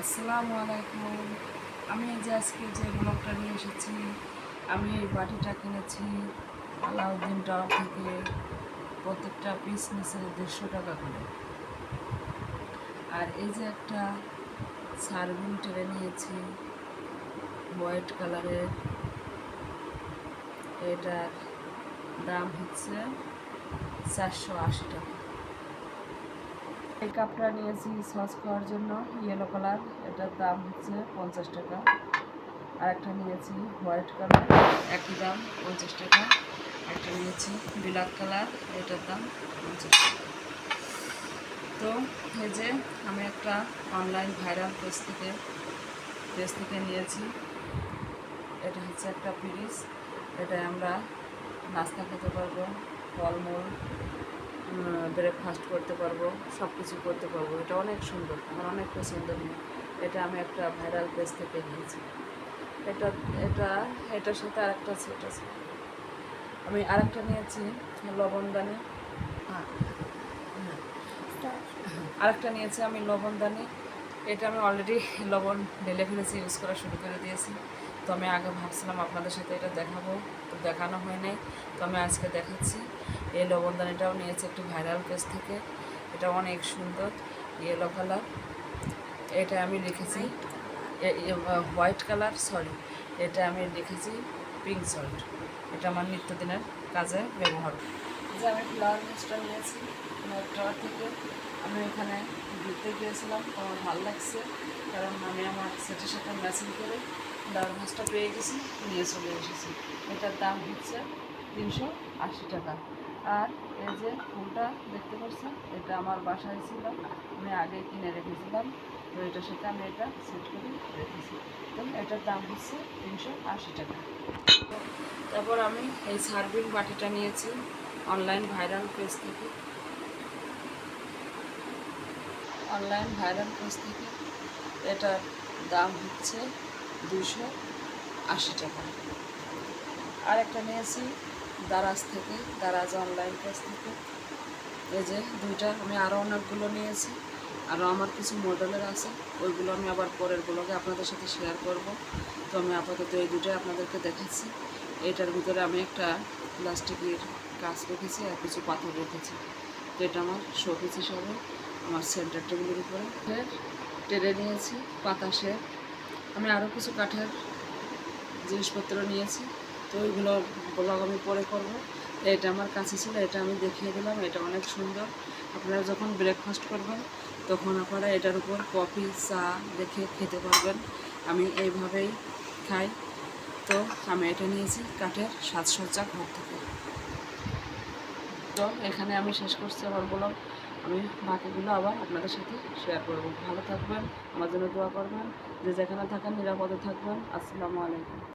আসসালামু আলাইকুম। আমি যে আজকে যে ব্লগটা নিয়ে এসেছি, আমি এই বাটিটা কিনেছি আলাউদ্দিন টাওয়ার থেকে প্রত্যেকটা পিস নিচে দেড়শো টাকা করে। আর এই যে একটা সার্ভিং ট্রে নিয়েছি, হোয়াইট কালারের। এটার দাম হচ্ছে চারশো আশি টাকা। এই কাপটা নিয়েছি সস খাওয়ার জন্য ইয়েলো কালার এটার দাম হচ্ছে পঞ্চাশ টাকা। আর একটা নিয়েছি হোয়াইট কালার একই দাম পঞ্চাশ টাকা। একটা নিয়েছি ব্ল্যাক কালার এটার দাম পঞ্চাশ টাকা। তো এই যে আমি একটা অনলাইন ভাইরাল পেজ থেকে পেজ থেকে নিয়েছি। এটা হচ্ছে একটা ফ্রিজ এটায় আমরা নাস্তা খেতে পারব, ফলমূল ব্রেকফাস্ট করতে পারব সব কিছু করতে পারব। এটা অনেক সুন্দর, আমার অনেক পছন্দনীয় এটা আমি একটা ভাইরাল পেজ থেকে নিয়েছি এটা এটা, এটার সাথে আরেকটা সেট আছে। আমি আরেকটা নিয়েছি লবণদানি হ্যাঁ হ্যাঁ। আরেকটা নিয়েছি আমি লবণদানি এটা আমি অলরেডি লবণ ঢেলে ফেলেছি ইউজ করা শুরু করে দিয়েছি। তো আমি আগে ভাবছিলাম আপনাদের সাথে এটা দেখাবো, তো দেখানো হয় নাই। তো আমি আজকে দেখাচ্ছি। এই লবণদানিটাও নিয়েছি একটু ভাইরাল পেজ থেকে। এটা অনেক সুন্দর ইয়েলো কালার এটা আমি লিখেছি হোয়াইট কালার সরি এটা আমি লিখেছি পিঙ্ক সল্ট এটা আমার নিত্যদিনের কাজে ব্যবহার। যে আমি ফ্লাওয়ার মিক্সটা নিয়েছি টাওয়ার থেকে আমি এখানে ঘুরতে গিয়েছিলাম, আমার ভালো লাগছে। কারণ আমি আমার সেটের সাথে ম্যাচিং করে ফ্লাওয়ার ভাসটা পেয়ে গেছি, নিয়ে চলে এসেছি। এটার দাম হচ্ছে তিনশো আশি টাকা। আর এই যে ফুলটা দেখতে পাচ্ছেন, এটা আমার বাসায় ছিল। আমি আগে কিনে রেখেছিলাম, তো এটার সাথে আমি এটা সেট করে রেখেছি। তো এটার দাম হচ্ছে তিনশো আশি টাকা। তারপর আমি এই সার্ভিং বাটিটা নিয়েছি অনলাইন ভাইরাল পেজ থেকে। অনলাইন ভাইরাল পেজ থেকে এটার দাম হচ্ছে দুশো আশি টাকা। আর একটা নিয়েছি দারাজ থেকে, দারাজ অনলাইন পেজ থেকে। এই যে দুইটা, আমি আরও অনেকগুলো নিয়েছি। আরও আমার কিছু মডেলের আছে। ওইগুলো আমি আবার পরের ব্লগে আপনাদের সাথে শেয়ার করব। তো আমি আপাতত এই দুটোই আপনাদেরকে দেখাচ্ছি। এটার ভিতরে আমি একটা প্লাস্টিকের কাজ রেখেছি আর কিছু পাথর রেখেছি। তো এটা আমার শোপিস হিসাবে, আমার সেন্টার টেবিলের উপরে। টেরে নিয়েছি বাতাসে আমি আরও কিছু কাঠের জিনিসপত্র নিয়েছি। তো ওইগুলো ব্লগ আমি পরে করব। এটা আমার কাছে ছিল, এটা আমি দেখিয়ে দিলাম, এটা অনেক সুন্দর। আপনারা যখন ব্রেকফাস্ট করবেন, তখন আপনারা এটার উপর কফি, চা দেখে খেতে পারবেন। আমি এইভাবেই খাই। তো আমি এটা নিয়েছি কাঠের সাজসজ্জা ঘর থেকে। তো এখানে আমি শেষ করছি আমার ব্লগ। আমি বাকিগুলো আবার আপনাদের সাথে শেয়ার করব। ভালো থাকবেন, আমার জন্য দোয়া করবেন। যে যেখানে থাকেন, নিরাপদে থাকবেন। আসসালামু আলাইকুম।